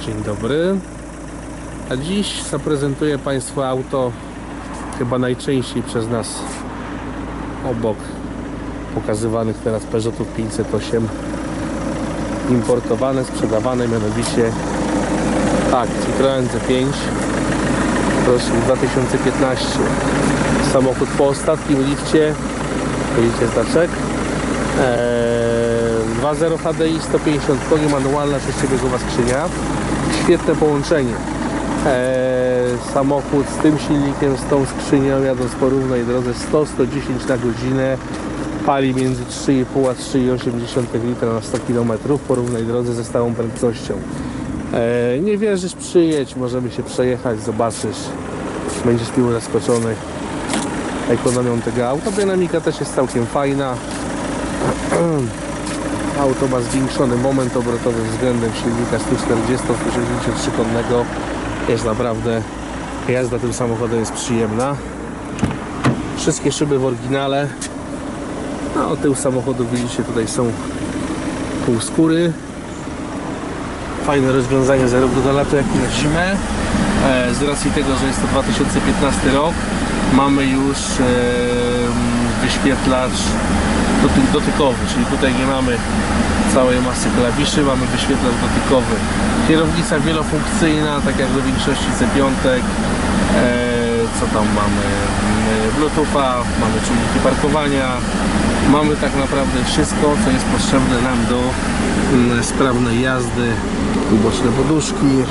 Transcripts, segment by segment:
Dzień dobry. A dziś zaprezentuję Państwu auto chyba najczęściej przez nas obok pokazywanych teraz Peugeotów 508 importowane, sprzedawane mianowicie tak, Citroen C5 rocznik 2015 samochód po ostatnim lifcie. Widzicie znaczek? Eee, 2.0 HDI 150 koni, manualna 6-biegowa skrzynia świetne połączenie eee, samochód z tym silnikiem, z tą skrzynią jadąc po równej drodze 100-110 na godzinę pali między 3,5 a 3,8 litra na 100 km po równej drodze ze stałą prędkością eee, nie wierzysz, przyjedź, możemy się przejechać, zobaczysz będziesz miło zaskoczony ekonomią tego auta. Dynamika też jest całkiem fajna. Auto ma zwiększony moment obrotowy względem silnika 140-163 konnego. Jest naprawdę jazda tym samochodem jest przyjemna. Wszystkie szyby w oryginale. A o tył samochodu widzicie tutaj są półskóry. Fajne rozwiązanie zarówno do lata jak i na zimę. E, Z racji tego, że jest to 2015 rok, mamy już wyświetlacz dotykowy, czyli tutaj nie mamy całej masy klawiszy, mamy wyświetlacz dotykowy. Kierownica wielofunkcyjna, tak jak do większości C5. E, co tam mamy? E, Bluetootha, mamy czujniki parkowania, mamy tak naprawdę wszystko, co jest potrzebne nam do mm, sprawnej jazdy, boczne poduszki,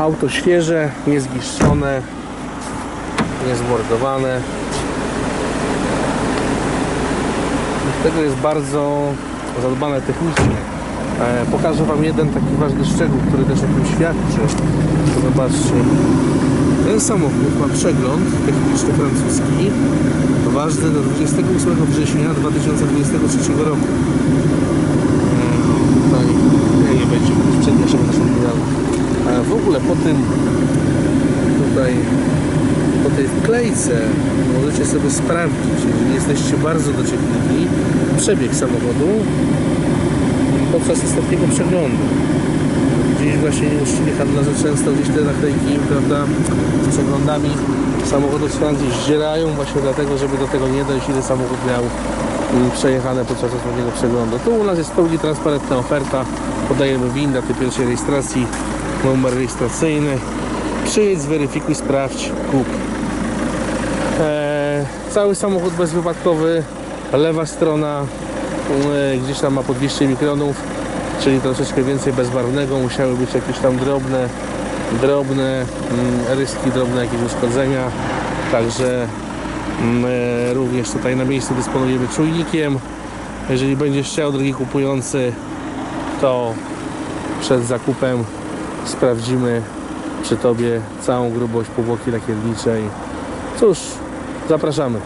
Auto świeże, niezniszczone, niezmordowane. Do tego jest bardzo zadbane technicznie. E, pokażę Wam jeden taki ważny szczegół, który też o tym świadczy. Zobaczcie. Ten samochód ma przegląd techniczny francuski ważny do 28 września 2023 roku. E, Tutaj nie, będzie przedniaszego naszą. A w ogóle po tym tej wklejce możecie sobie sprawdzić, jeżeli jesteście bardzo dociekliwi, przebieg samochodu podczas ostatniego przeglądu. Gdzieś właśnie nieuczciwi handlarze często gdzieś te naklejki, prawda, z przeglądami samochodów z Francji zdzierają właśnie dlatego, żeby do tego nie dojść, ile samochód miał przejechane podczas ostatniego przeglądu. Tu u nas jest pełni transparentna oferta, podajemy WIN, daty pierwszej rejestracji, numer rejestracyjny. Przyjedź, zweryfikuj, sprawdź, kup. Cały samochód bezwypadkowy, lewa strona e, gdzieś tam ma po 200 mikronów, czyli troszeczkę więcej bezbarwnego, musiały być jakieś tam drobne, drobne mm, ryski, drobne jakieś uszkodzenia, także mm, e, również tutaj na miejscu dysponujemy czujnikiem. Jeżeli będziesz chciał, drogi kupujący, to przed zakupem sprawdzimy przy Tobie całą grubość powłoki lakierniczej. Cóż, zapraszamy.